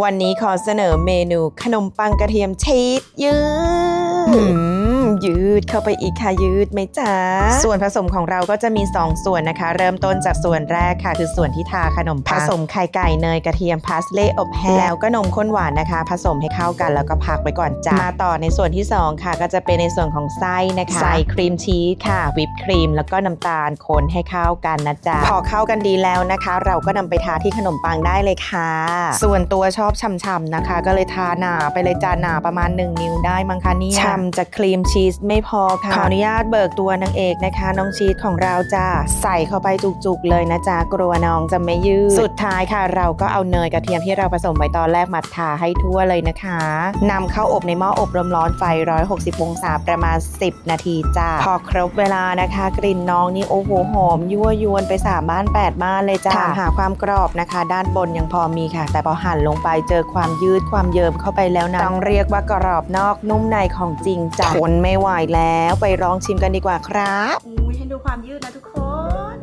วันนี้ขอเสนอเมนูขนมปังกระเทียมชีสยืดหืม ยืดเข้าไปอีกค่ะยืดไหมจ๊ะส่วนผสมของเราก็จะมี 2 ส่วนนะคะ เริ่มต้นจากส่วนแรกค่ะ คือส่วนที่ทาขนมปังผสมไข่ไก่เนยกระเทียมพาสเล่อบแห้งแล้วก็นมข้นหวานนะคะ ผสมให้เข้ากันแล้วก็พักไว้ก่อนจ้ะมาต่อในส่วนที่ 2 ค่ะ ก็จะเป็นในส่วนของไส้นะคะใส่ครีมชีสค่ะวิปครีม แล้วก็น้ำตาลคนให้เข้ากันนะจ๊ะพอเข้ากันดีแล้วนะคะ เราก็นำไปทาที่ขนมปังได้เลยค่ะ ส่วนตัวชอบช่ำๆนะคะ ก็เลยทาหนาไปเลยจานหนาประมาณ 1 นิ้วได้มั้งคะเนี่ยช่ำจากครีมชีสไม่พอค่ะขออนุญาตเบิกตัวนางเอกนะคะ น้องชีสของเราจะใส่เข้าไปจุกๆเลยนะจ๊ะกลัวน้องจะไม่ยืด สุดท้ายค่ะ เราก็เอาเนยกระเทียมที่เราผสมไว้ตอนแรกมาทาให้ทั่วเลยนะคะนำเข้าอบในหม้ออบลมร้อนไฟ 160 องศาประมาณ 10 นาทีจ้าพอครบเวลานะคะ กลิ่นน้องนี่โอ้โหหอมยั่วยวนไปสามบ้านแปดบ้านเลยจ้าถามหาความกรอบนะคะ ด้านบนยังพอมีค่ะ แต่พอหั่นลงไปเจอความยืดความเยิ้มเข้าไปแล้วนะต้องเรียกว่ากรอบนอกนุ่มในของจริงจ้ะทนไม่ไหวแล้วไปลองชิมกันดีกว่าครับอุ้ยให้ดูความยืดนะทุกคน